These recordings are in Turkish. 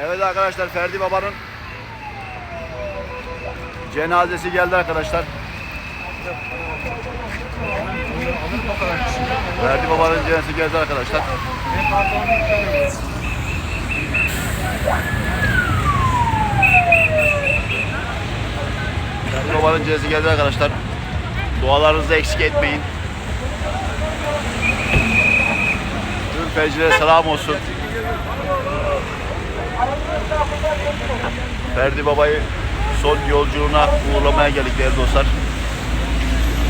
Evet arkadaşlar Ferdi Baba'nın cenazesi geldi arkadaşlar. Ferdi Baba'nın cenazesi geldi arkadaşlar. Ferdi Baba'nın cenazesi geldi arkadaşlar. Dualarınızı eksik etmeyin. Tüm fecilere selam olsun. Ferdi Baba'yı son yolculuğuna uğurlamaya geldik değerli dostlar.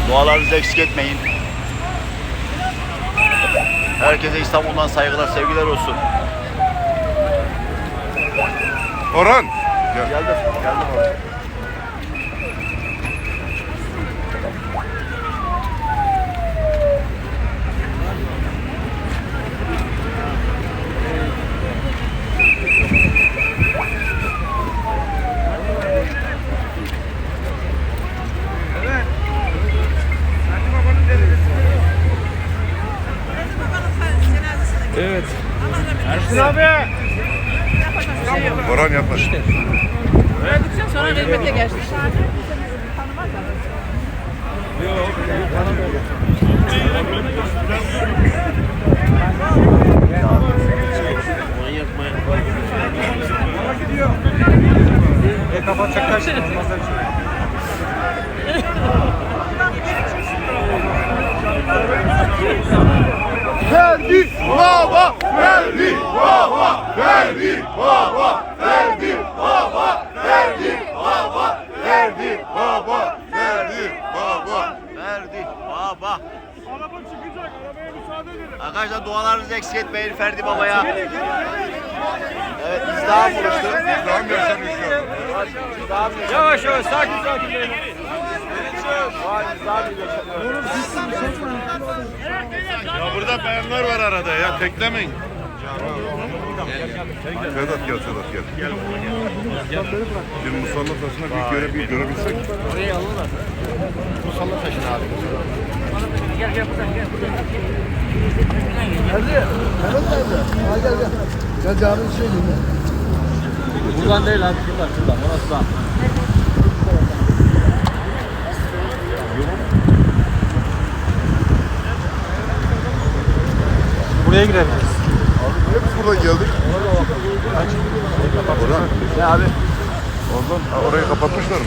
Dualarınızı eksik etmeyin. Herkese İstanbul'dan saygılar, sevgiler olsun. Orhan. Gel. Geldim, geldim abi. Evet. Orhan yapma. Öldükten sonra hizmete geçti. E kapatacaklar şimdi. Olmazlar bir şey. Ferdi Baba, Ferdi Baba, Ferdi Baba, Ferdi Baba, Ferdi Baba, Ferdi Baba, Ferdi Baba. Ferdi Baba. Araba çıkacak. Arabaya müsaade edin. Arkadaşlar dualarınızı eksik etmeyin Ferdi Baba'ya. Evet izdiham oluştu. İzdiham Yavaş yavaş sakin sakin. Ya burada bayanlar var arada ya teklemeyin. Sedat gel Sedat gel. Bir musalla taşına bir göre bir görebilsek. Gel caminin şey diyeyim ya. Buradan değil abi şuradan şuradan. Orası da. Buraya girebiliriz. Niye biz buradan geldik? Orhan. Ne abi? Oradan orayı kapatmışlar mı?